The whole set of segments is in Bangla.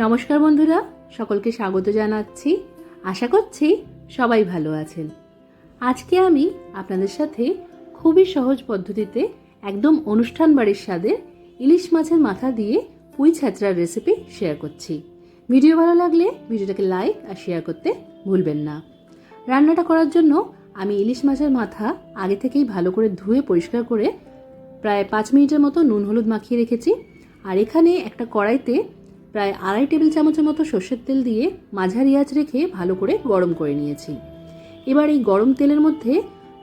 নমস্কার বন্ধুরা, সকলকে স্বাগত জানাচ্ছি। আশা করছি সবাই ভালো আছেন। আজকে আমি আপনাদের সাথে খুবই সহজ পদ্ধতিতে একদম অনুষ্ঠান বাড়ির স্বাদের ইলিশ মাছের মাথা দিয়ে পুঁই ছাঁচড়ার রেসিপি শেয়ার করছি। ভিডিও ভালো লাগলে ভিডিওটাকে লাইক আর শেয়ার করতে ভুলবেন না। রান্নাটা করার জন্য আমি ইলিশ মাছের মাথা আগে থেকেই ভালো করে ধুয়ে পরিষ্কার করে প্রায় পাঁচ মিনিটের মতো নুন হলুদ মাখিয়ে রেখেছি। আর এখানে একটা কড়াইতে প্রায় আড়াই টেবিল চামচের মতো সর্ষের তেল দিয়ে মাঝারি আঁচ রেখে ভালো করে গরম করে নিয়েছি। এবার এই গরম তেলের মধ্যে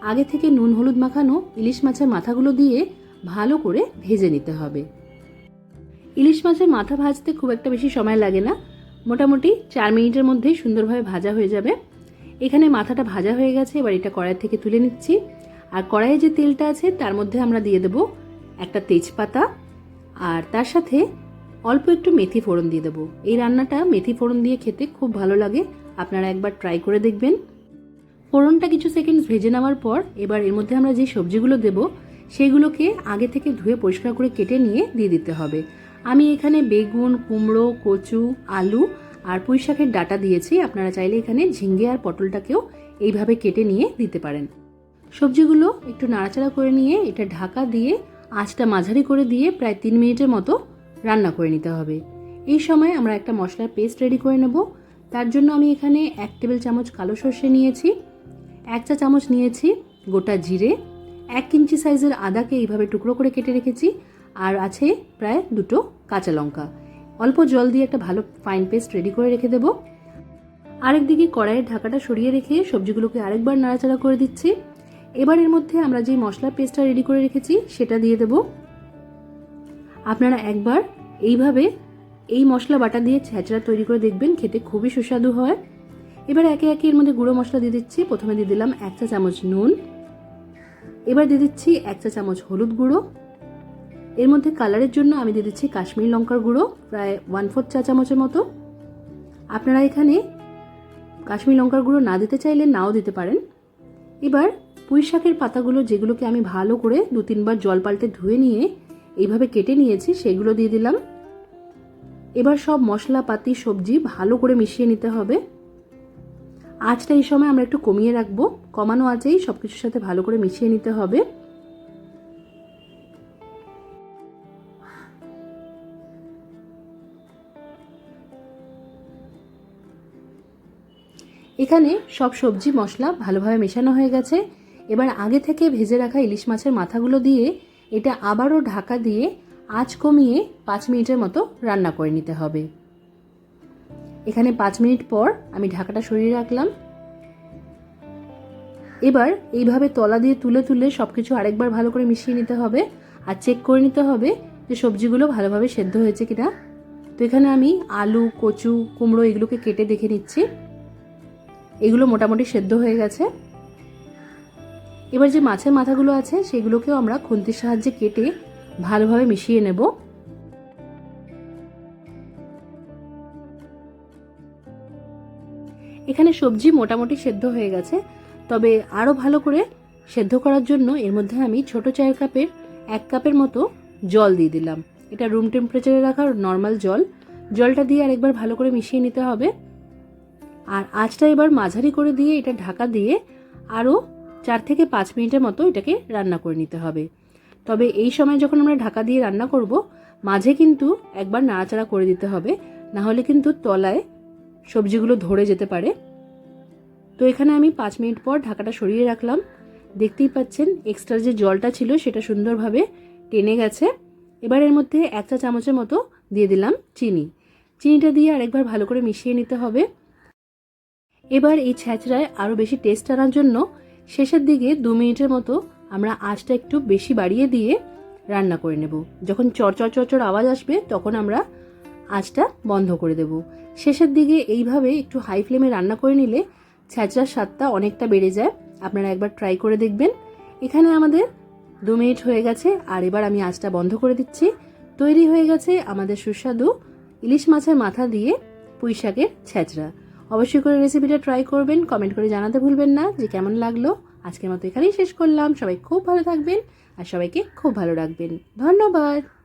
আগে থেকে নুন, হলুদ মাখানো ইলিশ মাছের মাথাগুলো দিয়ে ভালো করে ভেজে নিতে হবে। ইলিশ মাছের মাথা ভাজতে খুব একটা বেশি সময় লাগে না। মোটামুটি চার মিনিটের মধ্যেই সুন্দরভাবে ভাজা হয়ে যাবে। এখানে মাথাটা ভাজা হয়ে গেছে, এবার এটা কড়াই থেকে তুলে নিচ্ছি। আর কড়াইয়ে যে তেলটা আছে, তার মধ্যে আমরা দিয়ে দেবো একটা তেজপাতা। আর তার সাথে অল্প একটু মেথি ফোড়ন দিয়ে দেবো। এই রান্নাটা মেথি ফোড়ন দিয়ে খেতে খুব ভালো লাগে। আপনারা একবার ট্রাই করে দেখবেন। ফোড়নটা কিছু সেকেন্ডস ভেজে নেওয়ার পর এবার এর মধ্যে আমরা যে সবজিগুলো দেব, সেগুলোকে আগে থেকে ধুয়ে পরিষ্কার করে কেটে নিয়ে দিয়ে দিতে হবে। আমি এখানে বেগুন, কুমড়ো, কচু, আলু আর পুঁই শাকের ডাটা দিয়েছি। আপনারা চাইলে এখানে ঝিঙ্গে আর পটলটাকেও এইভাবে কেটে নিয়ে দিতে পারেন। সবজিগুলো একটু নাড়াচাড়া করে নিয়ে এটা ঢাকা দিয়ে আঁচটা মাঝারি করে দিয়ে প্রায় তিন মিনিটের মতো রান্না করে নিতে হবে। এই সময় আমরা একটা মশলার পেস্ট রেডি করে নেব। তার জন্য আমি এখানে এক টেবিল চামচ কালো সর্ষে নিয়েছি, এক চা চামচ নিয়েছি গোটা জিরে, এক ইঞ্চি সাইজের আদাকে এইভাবে টুকরো করে কেটে রেখেছি আর আছে প্রায় দুটো কাঁচা লঙ্কা। অল্প জল দিয়ে একটা ভালো ফাইন পেস্ট রেডি করে রেখে দেবো। আরেকদিকে কড়াইয়ের ঢাকাটা সরিয়ে রেখে সবজিগুলোকে আরেকবার নাড়াচাড়া করে দিচ্ছি। এবার এর মধ্যে আমরা যে মশলা পেস্টটা রেডি করে রেখেছি, সেটা দিয়ে দেব। আপনারা একবার এইভাবে এই মশলা বাটা দিয়ে ছ্যাঁচড়া তৈরি করে দেখবেন, খেতে খুবই সুস্বাদু হয়। এবার একে একে এর মধ্যে গুঁড়ো মশলা দিয়ে দিচ্ছি। প্রথমে দিয়ে দিলাম এক চা চামচ নুন। এবার দিয়ে দিচ্ছি এক চা চামচ হলুদ গুঁড়ো। এর মধ্যে কালারের জন্য আমি দিয়ে দিচ্ছি কাশ্মীরি লঙ্কার গুঁড়ো, প্রায় ওয়ান ফোর্থ চা চামচের মতো। আপনারা এখানে কাশ্মীরি লঙ্কার গুঁড়ো না দিতে চাইলে নাও দিতে পারেন। এবার পুঁই শাকের পাতাগুলো যেগুলোকে আমি ভালো করে দু তিনবার জল পাল্টে ধুয়ে নিয়ে এইভাবে কেটে নিয়েছি, সেগুলো দিয়ে দিলাম। এবার সব মশলাপাতি, সবজি ভালো করে মিশিয়ে নিতে হবে। আঁচটা এই সময় আমরা একটু কমিয়ে রাখব। কমানো আঁচেই সব কিছুর সাথে ভালো করে মিশিয়ে নিতে হবে। এখানে সব সবজি, মশলা ভালোভাবে মেশানো হয়ে গেছে। এবার আগে থেকে ভেজে রাখা ইলিশ মাছের মাথাগুলো দিয়ে এটা আবারও ঢাকা দিয়ে আঁচ কমিয়ে পাঁচ মিনিটের মতো রান্না করে নিতে হবে। এখানে পাঁচ মিনিট পর আমি ঢাকাটা সরিয়ে রাখলাম। এবার এইভাবে তলা দিয়ে তুলে তুলে সব কিছু আরেকবার ভালো করে মিশিয়ে নিতে হবে আর চেক করে নিতে হবে যে সবজিগুলো ভালোভাবে সেদ্ধ হয়েছে কিনা। তো এখানে আমি আলু, কচু, কুমড়ো এগুলোকে কেটে দেখে নিচ্ছি। এগুলো মোটামুটি সেদ্ধ হয়ে গেছে। এবার যে মাছের মাথাগুলো আছে, সেগুলোকেও আমরা খুন্তির সাহায্যে কেটে ভালোভাবে মিশিয়ে নেব। এখানে সবজি মোটামুটি সেদ্ধ হয়ে গেছে, তবে আরও ভালো করে সেদ্ধ করার জন্য এর মধ্যে আমি ছোট চায়ের কাপের এক কাপের মতো জল দিয়ে দিলাম। এটা রুম টেম্পারেচারে রাখার নর্মাল জল। জলটা দিয়ে আরেকবার ভালো করে মিশিয়ে নিতে হবে। আর আঁচটা এবার মাঝারি করে দিয়ে এটা ঢাকা দিয়ে আরও চার থেকে পাঁচ মিনিটের মতো এটাকে রান্না করে নিতে হবে। তবে এই সময় যখন আমরা ঢাকা দিয়ে রান্না করব, মাঝে কিন্তু একবার নাড়াচাড়া করে দিতে হবে, না হলে কিন্তু তলায় সবজিগুলো ধরে যেতে পারে। তো এখানে আমি পাঁচ মিনিট পর ঢাকাটা সরিয়ে রাখলাম। দেখতেই পাচ্ছেন এক্সট্রা যে জলটা ছিল সেটা সুন্দরভাবে টেনে গেছে। এবার এর মধ্যে এক চা চামচের মতো দিয়ে দিলাম চিনি। চিনিটা দিয়ে আরেকবার ভালো করে মিশিয়ে নিতে হবে। এবার এই ছ্যাঁচড়ায় আরও বেশি টেস্ট আনার জন্য শেষের দিকে দু মিনিটের মতো আমরা আঁচটা একটু বেশি বাড়িয়ে দিয়ে রান্না করে নেব। যখন চরচর চরচর আওয়াজ আসবে, তখন আমরা আঁচটা বন্ধ করে দেব। শেষের দিকে এইভাবে একটু হাই ফ্লেমে রান্না করে নিলে ছ্যাঁচড়ার স্বাদটা অনেকটা বেড়ে যায়। আপনারা একবার ট্রাই করে দেখবেন। এখানে আমাদের দু মিনিট হয়ে গেছে, আর এবার আমি আঁচটা বন্ধ করে দিচ্ছি। তৈরি হয়ে গেছে আমাদের সুস্বাদু ইলিশ মাছের মাথা দিয়ে পুঁই শাকের ছ্যাঁচড়া অবশ্যই করে রেসিপিটা ট্রাই করবেন কমেন্ট করে জানাতে ভুলবেন না যে কেমন লাগল। আজকের মতো এখানেই শেষ করলাম। সবাই খুব ভালো থাকবেন আর সবাইকে খুব ভালো রাখবেন। ধন্যবাদ।